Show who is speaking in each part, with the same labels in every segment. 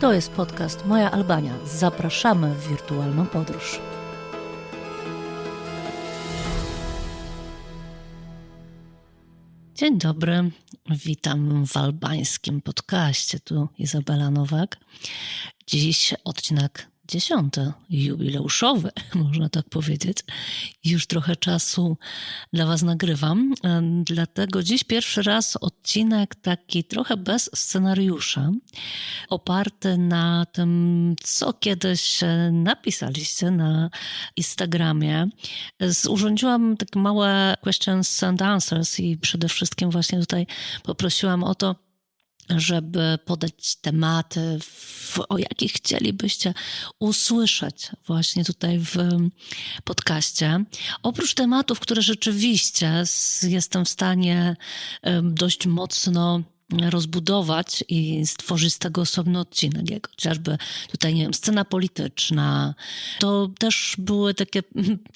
Speaker 1: To jest podcast Moja Albania. Zapraszamy w wirtualną podróż. Dzień dobry, witam w albańskim podcaście. Tu Izabela Nowak. Dziś odcinek dziesiąty, jubileuszowy, można tak powiedzieć. Już trochę czasu dla Was nagrywam, dlatego dziś pierwszy raz odcinek taki trochę bez scenariusza, oparty na tym, co kiedyś e, napisaliście na Instagramie. Urządziłam takie małe questions and answers i przede wszystkim właśnie tutaj poprosiłam o to, żeby podać tematy, w, o jakich chcielibyście usłyszeć właśnie tutaj w podcaście. Oprócz tematów, które rzeczywiście jestem w stanie dość mocno rozbudować i stworzyć z tego osobny odcinek, jak chociażby tutaj, nie wiem, scena polityczna. To też były takie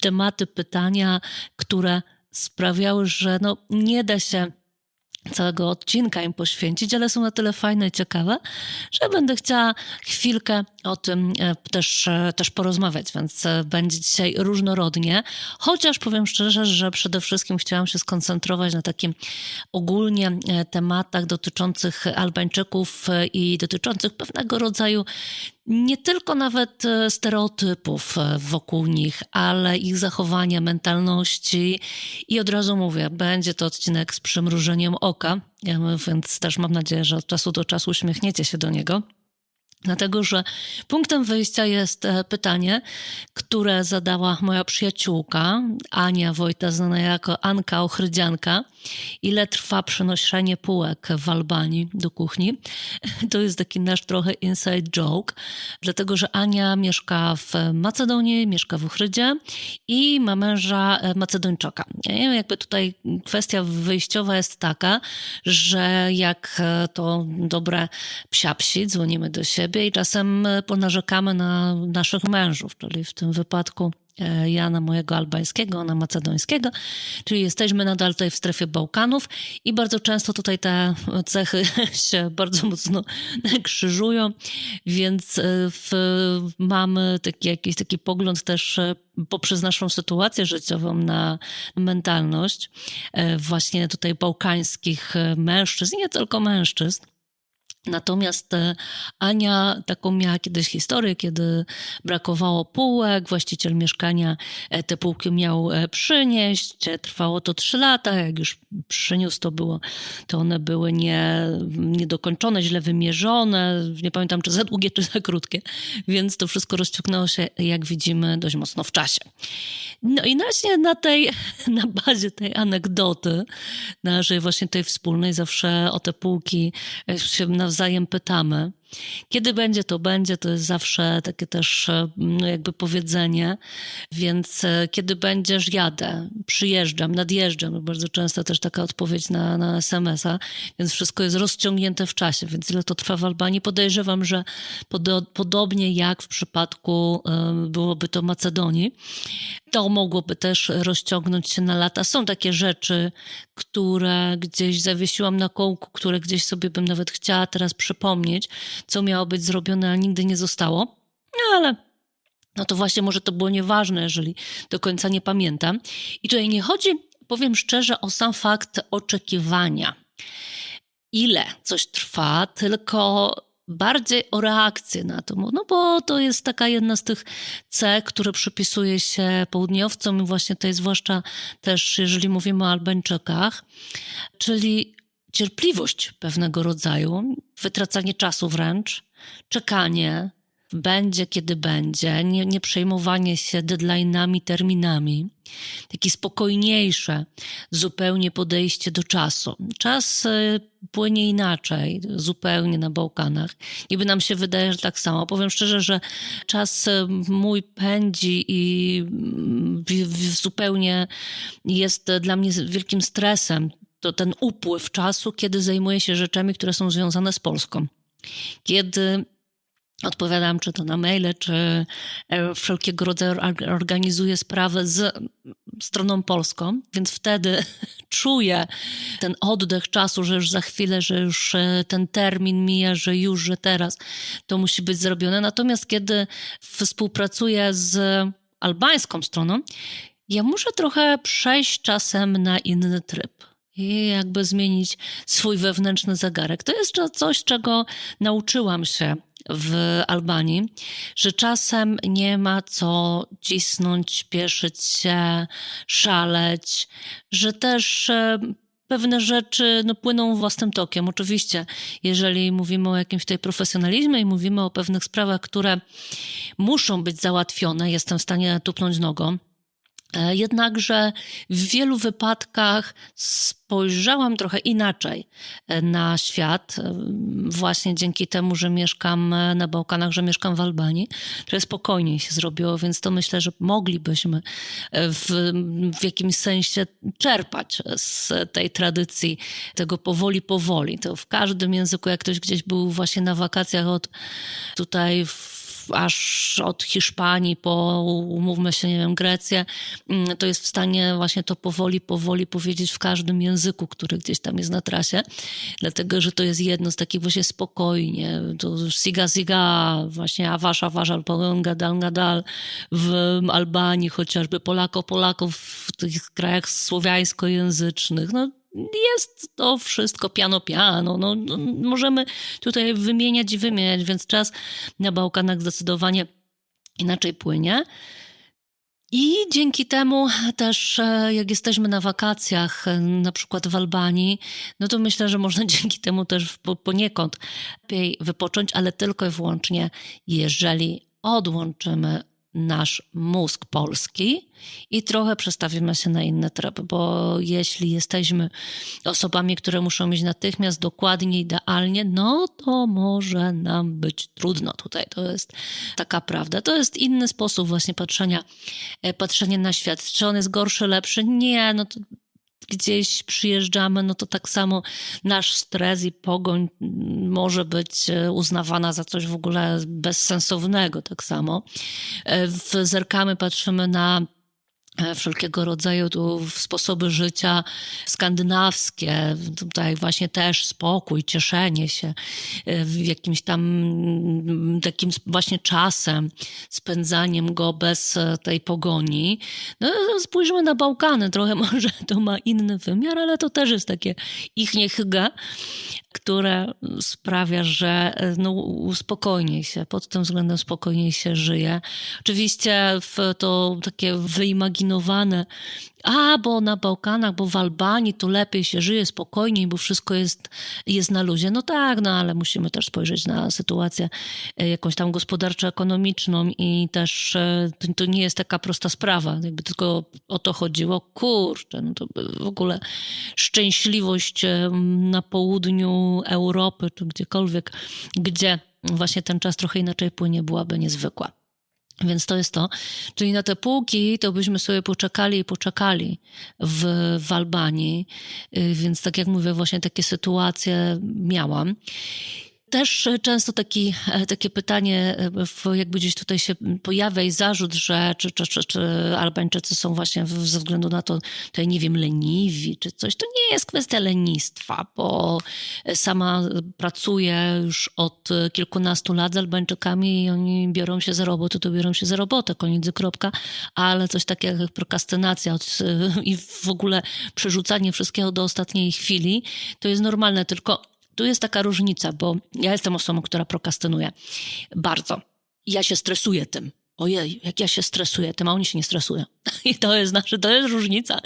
Speaker 1: tematy, pytania, które sprawiały, że no, nie da się całego odcinka im poświęcić, ale są na tyle fajne i ciekawe, że będę chciała chwilkę o tym e, też, e, też porozmawiać, więc e, będzie dzisiaj różnorodnie, chociaż powiem szczerze, że przede wszystkim chciałam się skoncentrować na takim ogólnie tematach dotyczących Albańczyków i dotyczących pewnego rodzaju nie tylko nawet e, stereotypów e, wokół nich, ale ich zachowania, mentalności. I od razu mówię, będzie to odcinek z przymrużeniem oka, więc też mam nadzieję, że od czasu do czasu uśmiechniecie się do niego. Dlatego, że punktem wyjścia jest e, pytanie, które zadała moja przyjaciółka Ania Wojta, znana jako Anka Ochrydzianka. Ile trwa przenoszenie półek w Albanii do kuchni? To jest taki nasz trochę inside joke, dlatego, że Ania mieszka w Macedonii, mieszka w Ochrydzie i ma męża e, Macedończaka. Jakby tutaj kwestia wyjściowa jest taka, że jak e, to dobre psiapsi, dzwonimy do siebie, i czasem e, ponarzekamy na naszych mężów, czyli w tym wypadku ja na mojego albańskiego, ona macedońskiego, czyli jesteśmy nadal tutaj w strefie Bałkanów i bardzo często tutaj te cechy się bardzo mocno krzyżują, więc e, w, mamy taki, jakiś taki pogląd też poprzez naszą sytuację życiową na mentalność właśnie tutaj bałkańskich mężczyzn, nie tylko mężczyzn, Natomiast e, Ania taką miała kiedyś historię, kiedy brakowało półek, właściciel mieszkania e, te półki miał e, przynieść. Trwało to trzy lata. Jak już przyniósł, to było, to one były nie, niedokończone, źle wymierzone. Nie pamiętam, czy za długie, czy za krótkie. Więc to wszystko rozciągnęło się, jak widzimy, dość mocno w czasie. No i właśnie na tej, na bazie tej anegdoty, naszej właśnie tej wspólnej, zawsze o te półki się nawzajem nawzajem pytamy. Kiedy będzie, to będzie, to jest zawsze takie też no jakby powiedzenie, więc e, kiedy będziesz, jadę, przyjeżdżam, nadjeżdżam, bardzo często też taka odpowiedź na, na SMS-a, więc wszystko jest rozciągnięte w czasie, więc ile to trwa w Albanii? Podejrzewam, że pod, podobnie jak w przypadku um, byłoby to Macedonii, to mogłoby też rozciągnąć się na lata. Są takie rzeczy, które gdzieś zawiesiłam na kołku, które gdzieś sobie bym nawet chciała teraz przypomnieć, co miało być zrobione, a nigdy nie zostało. No ale no to właśnie może to było nieważne, jeżeli do końca nie pamiętam. I tutaj nie chodzi, powiem szczerze, o sam fakt oczekiwania. Ile coś trwa, tylko bardziej o reakcję na to, no bo to jest taka jedna z tych cech, które przypisuje się południowcom i właśnie jest zwłaszcza też, jeżeli mówimy o Albańczykach, czyli cierpliwość pewnego rodzaju, wytracanie czasu wręcz, czekanie, będzie kiedy będzie, nie, nie przejmowanie się deadline'ami, terminami, takie spokojniejsze zupełnie podejście do czasu. Czas e, płynie inaczej, zupełnie na Bałkanach. Niby nam się wydaje, że tak samo. Powiem szczerze, że czas e, mój pędzi i mm, zupełnie jest dla mnie wielkim stresem to ten upływ czasu, kiedy zajmuję się rzeczami, które są związane z Polską. Kiedy odpowiadam czy to na maile, czy e, wszelkiego rodzaju organizuję sprawę z stroną polską, więc wtedy czuję ten oddech czasu, że już za chwilę, że już e, ten termin mija, że już, że teraz to musi być zrobione. Natomiast kiedy współpracuję z albańską stroną, ja muszę trochę przejść czasem na inny tryb i jakby zmienić swój wewnętrzny zegarek. To jest coś, czego nauczyłam się w Albanii, że czasem nie ma co cisnąć, pieszyć się, szaleć, że też e, pewne rzeczy no, płyną własnym tokiem. Oczywiście, jeżeli mówimy o jakimś tutaj profesjonalizmie i mówimy o pewnych sprawach, które muszą być załatwione, jestem w stanie tupnąć nogą, jednakże w wielu wypadkach spojrzałam trochę inaczej e, na świat, e, właśnie dzięki temu, że mieszkam na Bałkanach, że mieszkam w Albanii, że spokojniej się zrobiło, więc to myślę, że moglibyśmy w, w jakimś sensie czerpać z tej tradycji, tego powoli, powoli. To w każdym języku, jak ktoś gdzieś był właśnie na wakacjach od tutaj w aż od Hiszpanii po, umówmy się, nie wiem, Grecję, mm, to jest w stanie właśnie to powoli, powoli powiedzieć w każdym języku, który gdzieś tam jest na trasie, dlatego, że to jest jedno z takich właśnie spokojnie, to siga siga, właśnie awasz awasz albo gadal gadal w Albanii chociażby, Polako Polaków w tych krajach słowiańskojęzycznych, no jest to wszystko piano piano. No, no, możemy tutaj wymieniać i wymieniać, więc czas na Bałkanach zdecydowanie inaczej płynie. I dzięki temu też, e, jak jesteśmy na wakacjach, e, na przykład w Albanii, no to myślę, że można dzięki temu też poniekąd lepiej wypocząć, ale tylko i wyłącznie, jeżeli odłączymy nasz mózg polski i trochę przestawimy się na inny tryb, bo jeśli jesteśmy osobami, które muszą mieć natychmiast dokładnie, idealnie, no to może nam być trudno tutaj. To jest taka prawda. To jest inny sposób właśnie patrzenia, e, patrzenia na świat. Czy on jest gorszy, lepszy? Nie, no to gdzieś przyjeżdżamy, no to tak samo nasz stres i pogoń może być e, uznawana za coś w ogóle bezsensownego, tak samo. E, zerkamy, patrzymy na wszelkiego rodzaju tu sposoby życia skandynawskie, tutaj właśnie też spokój, cieszenie się e, jakimś tam mm, takim właśnie czasem, spędzaniem go bez e, tej pogoni. No, spójrzmy na Bałkany, trochę może to ma inny wymiar, ale to też jest takie ich niechyga, które sprawia, że no, spokojniej się, pod tym względem spokojniej się żyje. Oczywiście to takie wyimaginowane a bo na Bałkanach, bo w Albanii to lepiej się żyje, spokojniej, bo wszystko jest, jest na luzie. No tak, no ale musimy też spojrzeć na sytuację e, jakąś tam gospodarczo-ekonomiczną i też e, to, to nie jest taka prosta sprawa. Jakby tylko o to chodziło, kurczę, no to w ogóle szczęśliwość e, na południu Europy, czy gdziekolwiek, gdzie właśnie ten czas trochę inaczej płynie, byłaby niezwykła. Więc to jest to. Czyli na te półki to byśmy sobie poczekali i poczekali w, w Albanii. Y, więc tak jak mówię, właśnie takie sytuacje miałam też często taki, e, takie pytanie, e, jakby gdzieś tutaj się pojawia i zarzut, że czy, czy, czy, czy Albańczycy są właśnie ze względu na to, tutaj nie wiem, leniwi czy coś. To nie jest kwestia lenistwa, bo sama pracuję już od kilkunastu lat z Albańczykami i oni biorą się za roboty, to biorą się za robotę, koniec kropka, ale coś takiego jak prokrastynacja od, i w ogóle przerzucanie wszystkiego do ostatniej chwili, to jest normalne, tylko tu jest taka różnica, bo ja jestem osobą, która prokrastynuje bardzo. Ja się stresuję tym. Ojej, jak ja się stresuję tym, a oni się nie stresują. I to jest nasze, to jest różnica.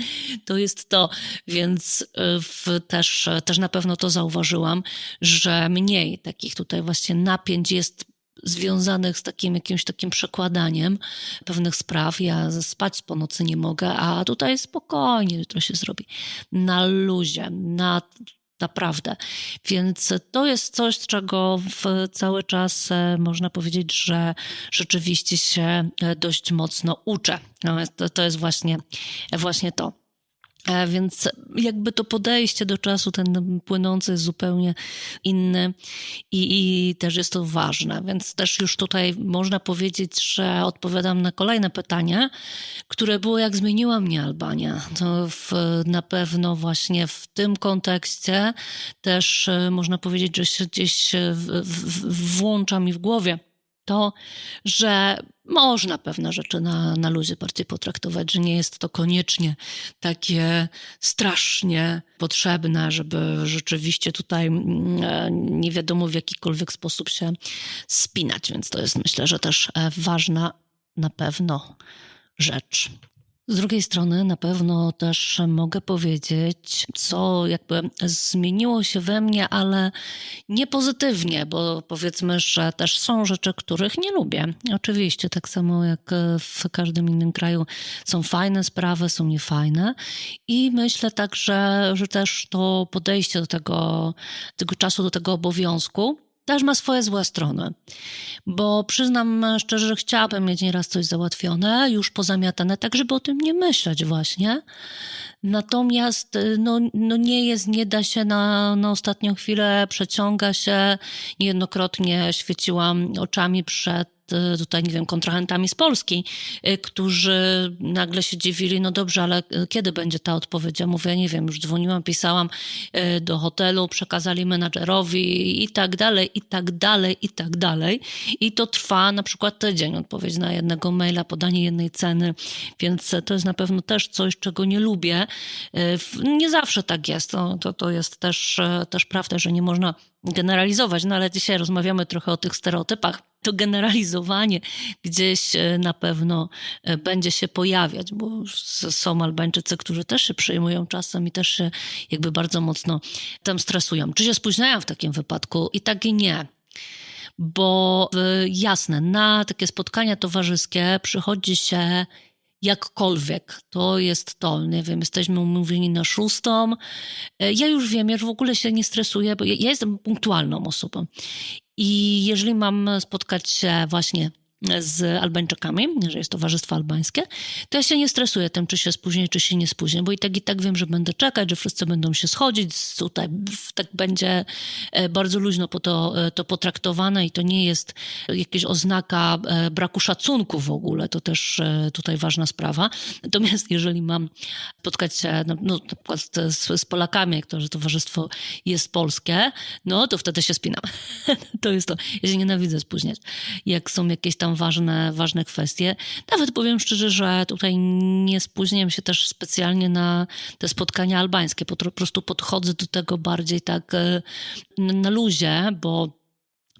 Speaker 1: To jest to. Więc y, w, też, też na pewno to zauważyłam, że mniej takich tutaj właśnie napięć jest związanych z takim jakimś takim przekładaniem pewnych spraw. Ja spać po nocy nie mogę, a tutaj spokojnie jutro się zrobi. Na luzie, na naprawdę. Więc to jest coś, czego cały czas e, można powiedzieć, że rzeczywiście się e, dość mocno uczę. To jest właśnie, właśnie to. E, więc jakby to podejście do czasu, ten płynący jest zupełnie inny i, i, też jest to ważne. Więc też już tutaj można powiedzieć, że odpowiadam na kolejne pytanie, które było, jak zmieniła mnie Albania. To w, na pewno właśnie w tym kontekście też e, można powiedzieć, że się gdzieś w, w, włącza mi w głowie to, że można pewne rzeczy na, na luzie bardziej potraktować, że nie jest to koniecznie takie strasznie potrzebne, żeby rzeczywiście tutaj mm, e, nie wiadomo w jakikolwiek sposób się spinać. Więc to jest myślę, że też e, ważna na pewno rzecz. Z drugiej strony na pewno też mogę powiedzieć, co jakby zmieniło się we mnie, ale nie pozytywnie, bo powiedzmy, że też są rzeczy, których nie lubię. Oczywiście, tak samo jak w każdym innym kraju są fajne sprawy, są niefajne i myślę także, że też to podejście do tego, tego czasu, do tego obowiązku też ma swoje złe strony. Bo przyznam szczerze, że chciałabym mieć nieraz coś załatwione, już pozamiatane, tak żeby o tym nie myśleć właśnie. Natomiast no, no nie jest, nie da się na, na ostatnią chwilę, przeciąga się. Niejednokrotnie świeciłam oczami przed Y, tutaj, nie wiem, kontrahentami z Polski, y, którzy nagle się dziwili, no dobrze, ale y, kiedy będzie ta odpowiedź? Ja mówię, nie wiem, już dzwoniłam, pisałam do hotelu, przekazali menadżerowi i tak dalej, i tak dalej, i tak dalej. I to trwa na przykład tydzień, odpowiedź na jednego maila, podanie jednej ceny, więc to jest na pewno też coś, czego nie lubię. Nie zawsze tak jest, to, to, to jest też, też prawda, że nie można generalizować, no ale dzisiaj rozmawiamy trochę o tych stereotypach. To generalizowanie gdzieś e, na pewno e, będzie się pojawiać, bo są Albańczycy, którzy też się przejmują czasem i też się jakby bardzo mocno tam stresują. Czy się spóźniają w takim wypadku? I tak i nie bo e, jasne, na takie spotkania towarzyskie przychodzi się jakkolwiek. To jest to, nie wiem, jesteśmy umówieni na szóstą. E, ja już wiem, ja już w ogóle się nie stresuję, bo ja, jestem punktualną osobą. I jeżeli mam spotkać się właśnie z Albańczykami, że jest towarzystwo albańskie, to ja się nie stresuję tym, czy się spóźnię, czy się nie spóźnię, bo i tak i tak wiem, że będę czekać, że wszyscy będą się schodzić, tutaj tak będzie e, bardzo luźno po to, e, to potraktowane i to nie jest jakaś oznaka e, braku szacunku w ogóle, to też tutaj ważna sprawa. Natomiast jeżeli mam spotkać się no, no, na przykład z, z Polakami, że towarzystwo jest polskie, no to wtedy się spinam. to jest to. Ja się nienawidzę spóźniać. Jak są jakieś tam ważne, ważne kwestie. Nawet powiem szczerze, że tutaj nie spóźniam się też specjalnie na te spotkania albańskie. Po prostu podchodzę do tego bardziej tak e, na luzie, bo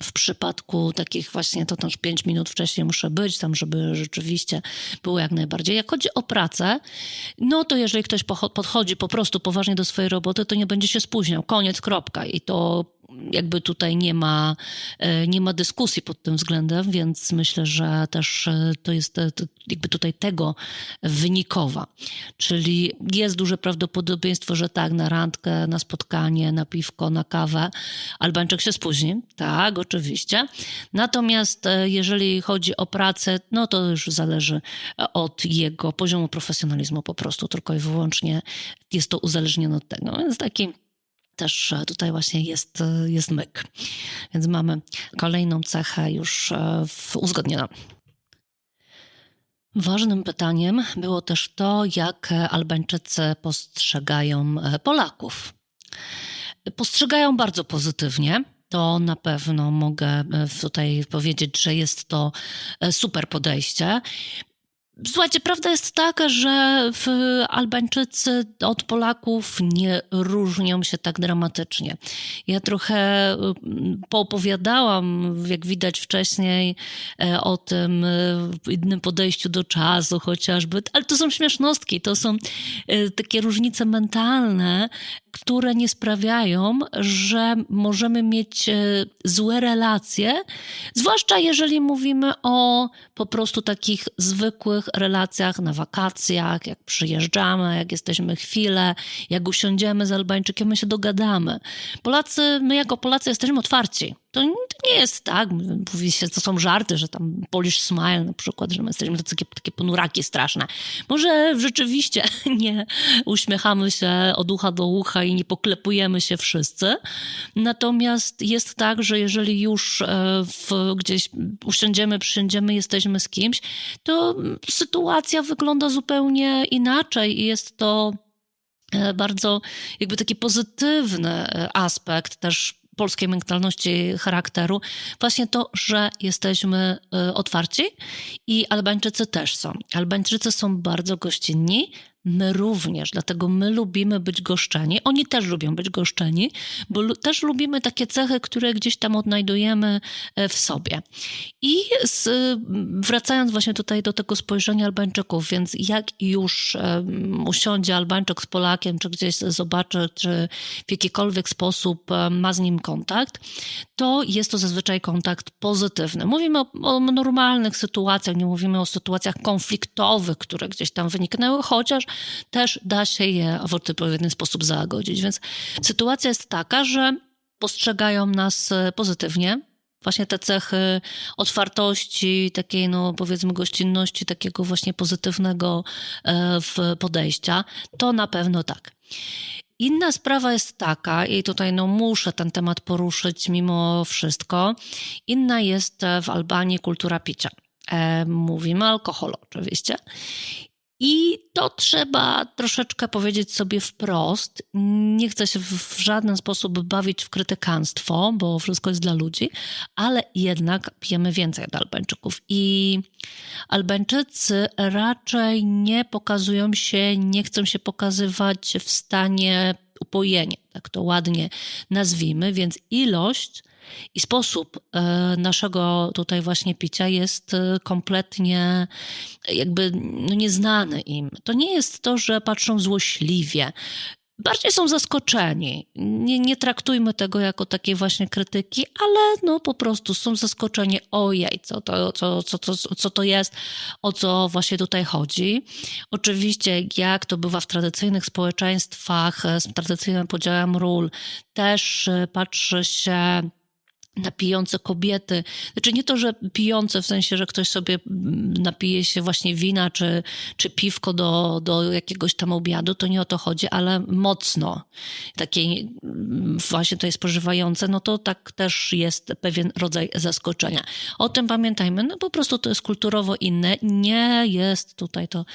Speaker 1: w przypadku takich właśnie, to też pięć minut wcześniej muszę być tam, żeby rzeczywiście było jak najbardziej. Jak chodzi o pracę, no to jeżeli ktoś podchodzi po prostu poważnie do swojej roboty, to nie będzie się spóźniał. Koniec, kropka. I to jakby tutaj nie ma, e, nie ma dyskusji pod tym względem, więc myślę, że też e, to jest e, jakby tutaj tego wynikowa. Czyli jest duże prawdopodobieństwo, że tak, na randkę, na spotkanie, na piwko, na kawę Albańczyk się spóźni. Tak, oczywiście. Natomiast jeżeli chodzi o pracę, no to już zależy od jego poziomu profesjonalizmu po prostu, tylko i wyłącznie jest to uzależnione od tego. Więc taki też e, tutaj właśnie jest, e, jest myk. Więc mamy kolejną cechę już e, uzgodnioną. Ważnym pytaniem było też to, jak Albańczycy postrzegają Polaków. Postrzegają bardzo pozytywnie. To na pewno mogę tutaj powiedzieć, że jest to super podejście. Słuchajcie, prawda jest taka, że Albańczycy od Polaków nie różnią się tak dramatycznie. Ja trochę mm, poopowiadałam, jak widać wcześniej, e, o tym e, innym podejściu do czasu chociażby, ale to są śmiesznostki, to są e, takie różnice mentalne, które nie sprawiają, że możemy mieć złe relacje, zwłaszcza jeżeli mówimy o po prostu takich zwykłych relacjach, na wakacjach, jak przyjeżdżamy, jak jesteśmy chwilę, jak usiądziemy z Albańczykiem, my się dogadamy. Polacy, my jako Polacy jesteśmy otwarci. To, nie jest tak, mówi się, to są żarty, że tam Polish Smile na przykład, że my jesteśmy takie, takie ponuraki straszne. Może rzeczywiście nie uśmiechamy się od ucha do ucha i nie poklepujemy się wszyscy, natomiast jest tak, że jeżeli już e, w, gdzieś usiądziemy, przysiądziemy, jesteśmy z kimś, to sytuacja wygląda zupełnie inaczej i jest to e, bardzo jakby taki pozytywny e, aspekt też polskiej mentalności charakteru, właśnie to, że jesteśmy otwarci i Albańczycy też są. Albańczycy są bardzo gościnni, My również, dlatego my lubimy być goszczeni. Oni też lubią być goszczeni, bo też lubimy takie cechy, które gdzieś tam odnajdujemy e, w sobie. I z, wracając właśnie tutaj do tego spojrzenia Albańczyków, więc jak już um, usiądzie Albańczyk z Polakiem, czy gdzieś zobaczy, czy w jakikolwiek sposób um, ma z nim kontakt, to jest to zazwyczaj kontakt pozytywny. Mówimy o, o normalnych sytuacjach, nie mówimy o sytuacjach konfliktowych, które gdzieś tam wyniknęły, chociaż też da się je w odpowiedni sposób zagodzić. Więc sytuacja jest taka, że postrzegają nas e, pozytywnie, właśnie te cechy otwartości, takiej, no powiedzmy, gościnności, takiego właśnie pozytywnego e, w podejścia, to na pewno tak. Inna sprawa jest taka, i tutaj no muszę ten temat poruszyć mimo wszystko. Inna jest w Albanii kultura picia. E, mówimy o alkoholu oczywiście. I to trzeba troszeczkę powiedzieć sobie wprost. Nie chcę się w żaden sposób bawić w krytykanstwo, bo wszystko jest dla ludzi, ale jednak pijemy więcej od Albańczyków. I Albańczycy raczej nie pokazują się, nie chcą się pokazywać w stanie upojenia, tak to ładnie nazwijmy, więc ilość i sposób e, naszego tutaj właśnie picia jest e, kompletnie jakby no, nieznany im. To nie jest to, że patrzą złośliwie. Bardziej są zaskoczeni. Nie, nie traktujmy tego jako takiej właśnie krytyki, ale no po prostu są zaskoczeni. Ojej, co to, co, co, co, co to jest, o co właśnie tutaj chodzi. Oczywiście, jak to bywa w tradycyjnych społeczeństwach z tradycyjnym podziałem ról, też e, patrzy się na pijące kobiety. Znaczy nie to, że pijące w sensie, że ktoś sobie mm, napije się właśnie wina czy, czy piwko do, do jakiegoś tam obiadu, to nie o to chodzi, ale mocno takie mm, właśnie tutaj spożywające, no to tak też jest pewien rodzaj zaskoczenia. O tym pamiętajmy, no po prostu to jest kulturowo inne, nie jest tutaj to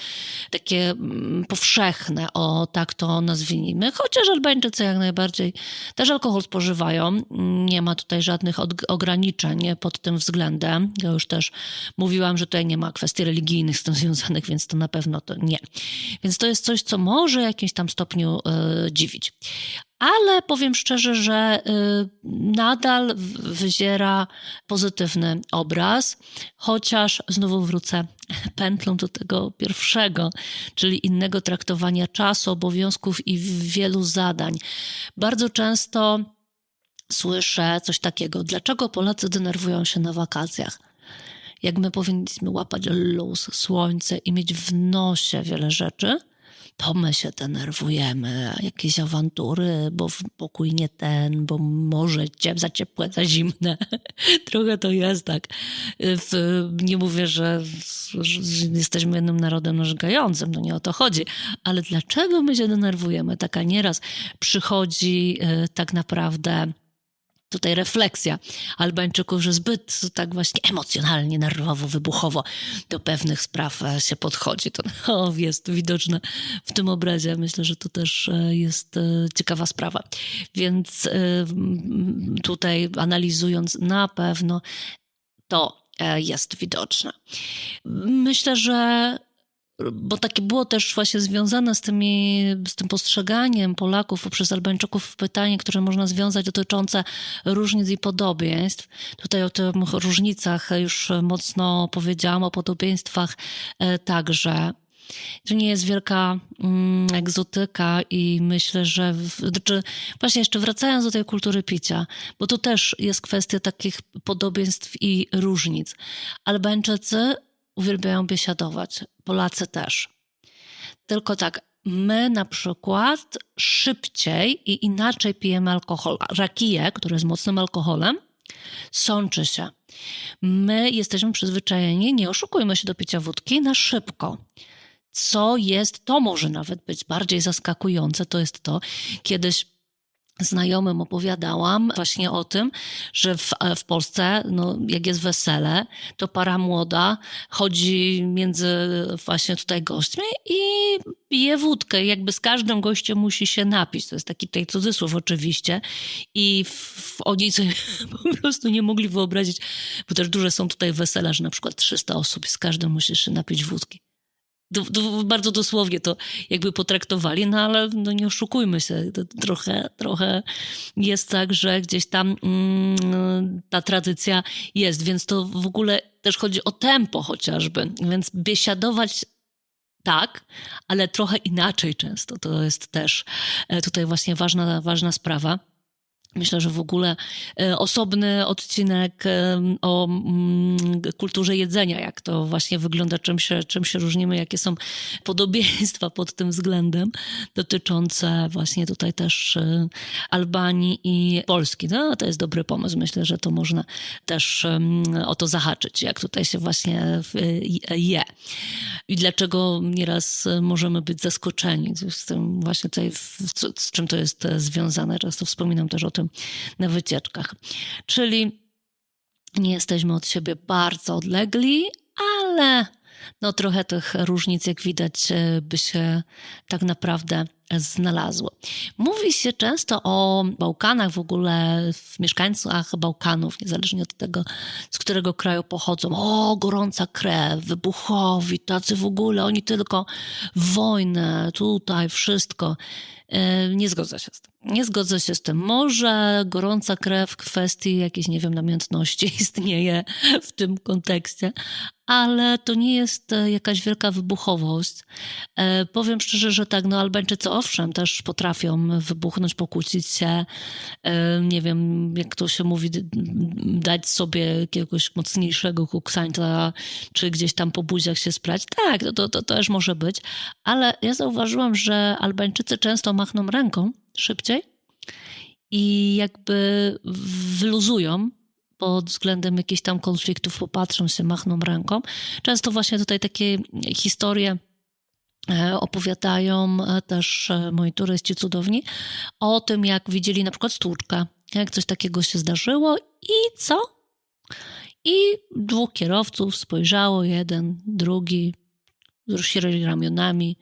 Speaker 1: takie mm, powszechne, o tak to nazwijmy, chociaż Albańczycy jak najbardziej też alkohol spożywają, nie ma tutaj żadnych żadnych ograniczeń pod tym względem. Ja już też mówiłam, że tutaj nie ma kwestii religijnych z tym związanych, więc to na pewno to nie. Więc to jest coś, co może w jakimś tam stopniu y, dziwić. Ale powiem szczerze, że y, nadal wyziera pozytywny obraz, chociaż znowu wrócę pętlą do tego pierwszego, czyli innego traktowania czasu, obowiązków i wielu zadań. Bardzo często słyszę coś takiego. Dlaczego Polacy denerwują się na wakacjach? Jak my powinniśmy łapać luz, słońce i mieć w nosie wiele rzeczy, to my się denerwujemy. Jakieś awantury, bo pokój nie ten, bo może za ciepłe, za zimne. Trochę to jest tak. W, nie mówię, że, że, jesteśmy jednym narodem narzekającym, no nie o to chodzi. Ale dlaczego my się denerwujemy? Taka nieraz przychodzi y, tak naprawdę tutaj refleksja Albańczyków, że zbyt tak właśnie emocjonalnie, nerwowo, wybuchowo do pewnych spraw e, się podchodzi. To no, jest widoczne w tym obrazie. Myślę, że to też e, jest e, ciekawa sprawa. Więc tutaj analizując, na pewno to jest widoczne. Myślę, że bo takie było też właśnie związane z, tymi, z tym postrzeganiem Polaków przez Albańczyków pytanie, które można związać dotyczące różnic i podobieństw. Tutaj o tych różnicach już mocno powiedziałam, o podobieństwach e, także. To nie jest wielka mm, egzotyka i myślę, że w, znaczy właśnie jeszcze wracając do tej kultury picia, bo to też jest kwestia takich podobieństw i różnic. Albańczycy uwielbiają biesiadować, Polacy też. Tylko tak, my na przykład szybciej i inaczej pijemy alkohol. Rakiję, który jest mocnym alkoholem, sączy się. My jesteśmy przyzwyczajeni, nie oszukujmy się do picia wódki, na szybko. Co jest, to może nawet być bardziej zaskakujące, to jest to, kiedyś znajomym opowiadałam właśnie o tym, że w, w Polsce, no, jak jest wesele, to para młoda chodzi między właśnie tutaj gośćmi i pije wódkę. Jakby z każdym gościem musi się napić. To jest taki tutaj cudzysłów oczywiście. I w, oni sobie po prostu nie mogli wyobrazić, bo też duże są tutaj wesela, że na przykład 300 osób i z każdym musisz się napić wódki do, do, bardzo dosłownie to jakby potraktowali, no ale no nie oszukujmy się, trochę, trochę jest tak, że gdzieś tam mm, ta tradycja jest, więc to w ogóle też chodzi o tempo chociażby, więc biesiadować tak, ale trochę inaczej często. To jest też e, tutaj właśnie ważna, ważna sprawa. Myślę, że w ogóle e, osobny odcinek e, o mm, kulturze jedzenia, jak to właśnie wygląda, czym się, czym się różnimy, jakie są podobieństwa pod tym względem, dotyczące właśnie tutaj też e, Albanii i Polski. No, to jest dobry pomysł. Myślę, że to można też o to zahaczyć, jak tutaj się właśnie je. I dlaczego nieraz możemy być zaskoczeni z tym właśnie tutaj, z czym to jest związane. Często wspominam też o tym na wycieczkach. Czyli nie jesteśmy od siebie bardzo odlegli, ale no trochę tych różnic, jak widać, e, by się tak naprawdę znalazło. Mówi się często o Bałkanach, w ogóle w mieszkańcach Bałkanów, niezależnie od tego, z którego kraju pochodzą. O, gorąca krew, wybuchowi, tacy w ogóle, oni tylko wojnę, tutaj wszystko. E, nie zgodzę się z tym. Nie zgodzę się z tym. Może gorąca krew w kwestii jakiejś, nie wiem, namiętności istnieje w tym kontekście, ale to nie jest e, jakaś wielka wybuchowość. E, powiem szczerze, że tak, no Albańczycy owszem, też potrafią wybuchnąć, pokłócić się, nie wiem, jak to się mówi, dać sobie jakiegoś mocniejszego kuksańca, czy gdzieś tam po buziach się sprać. Tak, to, to, to też może być, ale ja zauważyłam, że Albańczycy często machną ręką szybciej i jakby wyluzują pod względem jakichś tam konfliktów, popatrzą się, machną ręką. Często właśnie tutaj takie historie e, opowiadają e, też e, moi turyści cudowni o tym, jak widzieli na przykład stłuczkę, jak coś takiego się zdarzyło i co? I dwóch kierowców spojrzało, jeden, drugi, wzruszyli ramionami,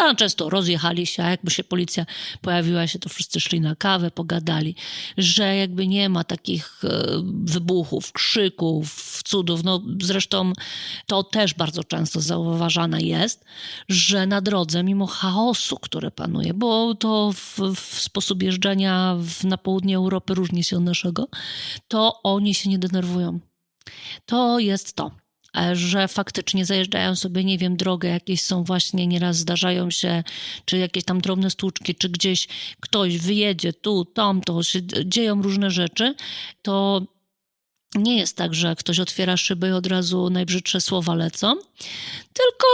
Speaker 1: no, często rozjechali się, a jakby się policja pojawiła się, to wszyscy szli na kawę, pogadali, że jakby nie ma takich e, wybuchów, krzyków, cudów. No zresztą to też bardzo często zauważane jest, że na drodze, mimo chaosu, który panuje, bo to w, w sposób jeżdżenia w, na południe Europy różni się od naszego, to oni się nie denerwują. To jest to. E, że faktycznie zajeżdżają sobie, nie wiem, drogę, jakieś są właśnie, nieraz zdarzają się, czy jakieś tam drobne stłuczki, czy gdzieś ktoś wyjedzie tu, tam, to się dzieją różne rzeczy, to nie jest tak, że ktoś otwiera szyby i od razu najbrzydsze słowa lecą, tylko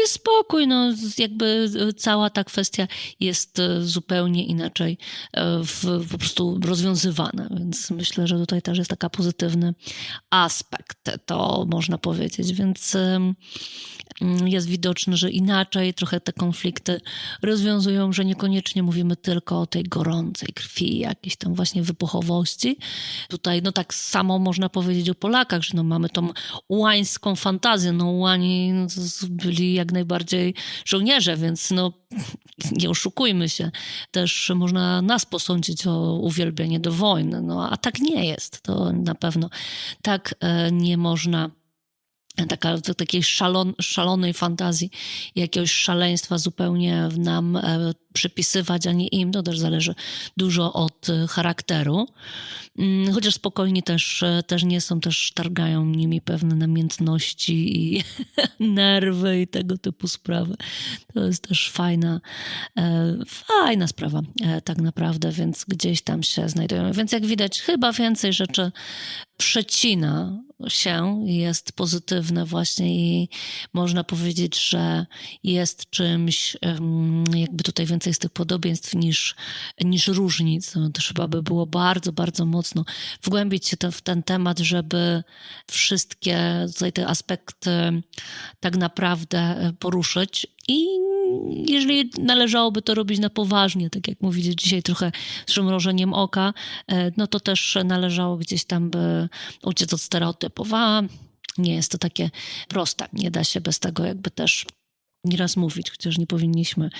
Speaker 1: jest spokój. No, jakby cała ta kwestia jest e, zupełnie inaczej e, w, po prostu rozwiązywana, więc myślę, że tutaj też jest taki pozytywny aspekt, to można powiedzieć, więc jest widoczne, że inaczej trochę te konflikty rozwiązują, że niekoniecznie mówimy tylko o tej gorącej krwi, jakiejś tam właśnie wybuchowości. Tutaj, no tak samo można powiedzieć o Polakach, że no mamy tą ułańską fantazję. No ułani no, byli jak najbardziej żołnierze, więc no nie oszukujmy się. Też można nas posądzić o uwielbienie do wojny, no a tak nie jest. To na pewno tak e, nie można taka, takiej szalon, szalonej fantazji, jakiegoś szaleństwa zupełnie nam e, przypisywać, a nie im. To też zależy dużo od e, charakteru. Mm, chociaż spokojni też, e, też nie są, też targają nimi pewne namiętności i nerwy i tego typu sprawy. To jest też fajna, fajna sprawa tak naprawdę, więc gdzieś tam się znajdują. Więc jak widać, chyba więcej rzeczy przecina się, jest pozytywne właśnie i można powiedzieć, że jest czymś, jakby tutaj więcej z tych podobieństw niż, niż różnic. No, chyba by było bardzo, bardzo mocno wgłębić się w ten temat, żeby wszystkie tutaj te aspekty tak naprawdę e, poruszyć i jeżeli należałoby to robić na poważnie, tak jak mówicie dzisiaj trochę z przymrożeniem oka, e, no to też należało gdzieś tam by uciec od stereotypów, a nie jest to takie proste. Nie da się bez tego jakby też nieraz mówić, chociaż nie powinniśmy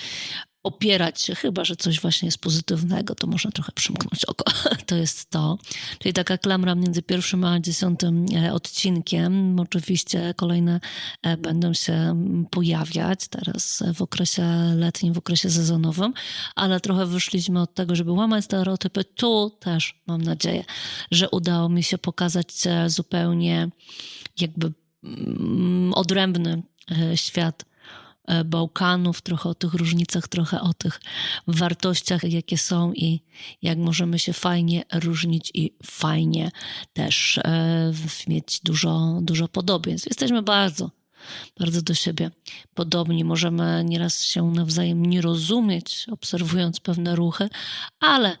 Speaker 1: opierać się, chyba że coś właśnie jest pozytywnego, to można trochę przymknąć oko. To jest to. Czyli taka klamra między pierwszym a dziesiątym e, odcinkiem. Oczywiście kolejne e, będą się pojawiać teraz w okresie letnim, w okresie sezonowym, ale trochę wyszliśmy od tego, żeby łamać stereotypy. Tu też mam nadzieję, że udało mi się pokazać zupełnie jakby mm, odrębny e, świat Bałkanów, trochę o tych różnicach, trochę o tych wartościach, jakie są i jak możemy się fajnie różnić i fajnie też e, mieć dużo, dużo podobieństw. Jesteśmy bardzo, bardzo do siebie podobni. Możemy nieraz się nawzajem nie rozumieć, obserwując pewne ruchy, ale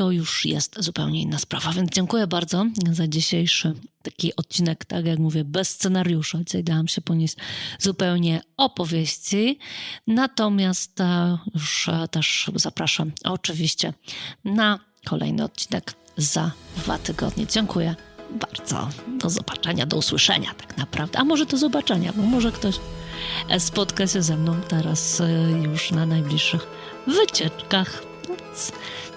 Speaker 1: to już jest zupełnie inna sprawa. Więc dziękuję bardzo za dzisiejszy taki odcinek, tak jak mówię, bez scenariusza. Dzisiaj dałam się ponieść zupełnie opowieści. Natomiast e, już e, też zapraszam oczywiście na kolejny odcinek za dwa tygodnie. Dziękuję bardzo. Do zobaczenia, do usłyszenia tak naprawdę. A może do zobaczenia, bo może ktoś spotka się ze mną teraz e, już na najbliższych wycieczkach. Więc